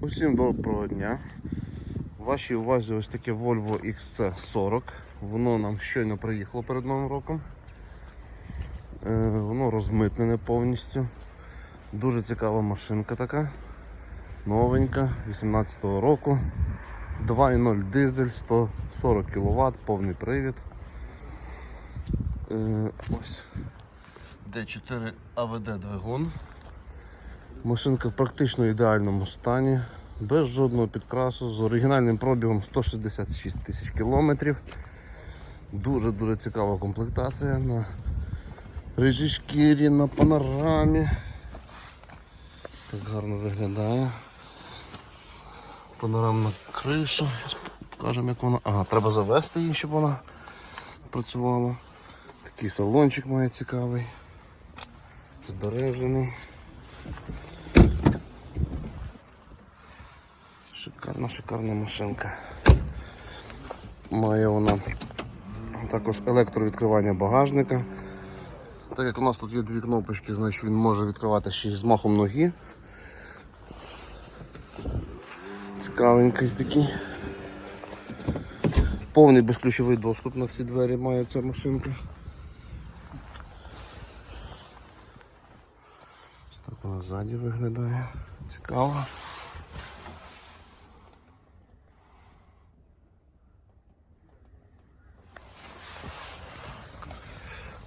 Усім доброго дня. В вашій увазі ось таке Volvo XC40. Воно нам щойно приїхало перед Новим роком. Е, воно розмитнене повністю. Дуже цікава машинка така. Новенька, 18-го року. 2.0 дизель, 140 кВт, повний привід. Е, ось D4 AVD двигун. Машинка в практично ідеальному стані, без жодного підкрасу, з оригінальним пробігом 166 тисяч кілометрів. Дуже-дуже цікава комплектація на шкірі, на панорамі. Так гарно виглядає. Панорамна криша. Покажемо, як вона. Ага, треба завести її, щоб вона працювала. Такий салончик має цікавий. Збережений. Шикарна, шикарна машинка. Має вона також електровідкривання багажника. Так як у нас тут є дві кнопочки, значить він може відкривати ще й з махом ноги. Цікавенький такий. Повний безключовий доступ на всі двері має ця машинка. Ось так вона ззаді виглядає. Цікаво.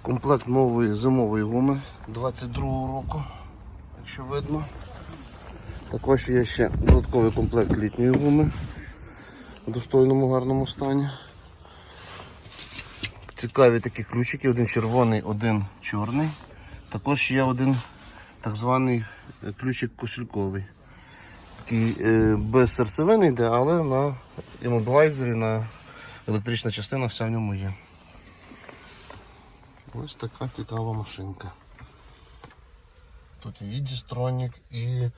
Комплект нової зимової гуми 22-го року, якщо видно. Також є ще додатковий комплект літньої гуми в достойному гарному стані. Цікаві такі ключики, один червоний, один чорний. Також є один так званий е, ключик кошельковий. Такий е, без серцевини йде, але на іммобілайзері, на електрична частина вся в ньому є. Ось така цікава машинка. Тут і дістронік, і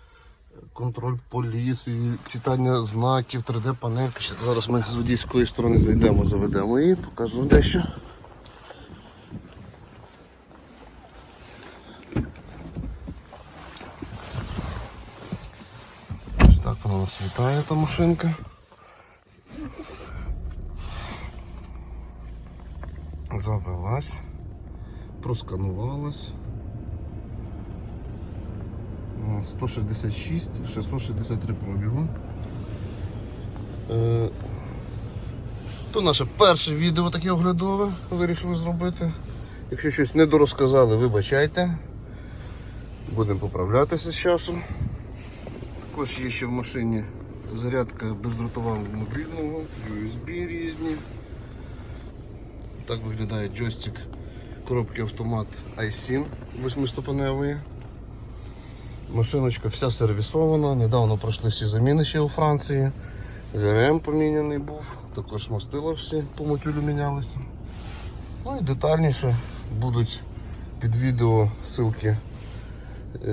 контроль поліс, і читання знаків, 3D-панелька. Ще Зараз ми з водійської сторони зайдемо, заведемо її, покажу дещо. Ось так вона нас вітає, та машинка. Завелась просканувалась. 166, 663 пробігу. Е, То наше перше відео таке оглядове вирішили зробити. Якщо щось не дорозказали, вибачайте. Будемо поправлятися з часом. Також є ще в машині зарядка бездротова мобільного, USB різні. Так виглядає джойстик коробки автомат iSyn 8-ступеневої. Машиночка вся сервісована, недавно пройшли всі заміни ще у Франції. ГРМ поміняний був, також мастила всі по мотюлю мінялися. Ну і детальніше будуть під відео ссылки е,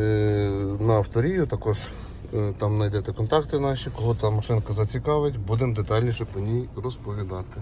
на авторію, також е, там знайдете контакти наші, кого та машинка зацікавить, будемо детальніше по ній розповідати.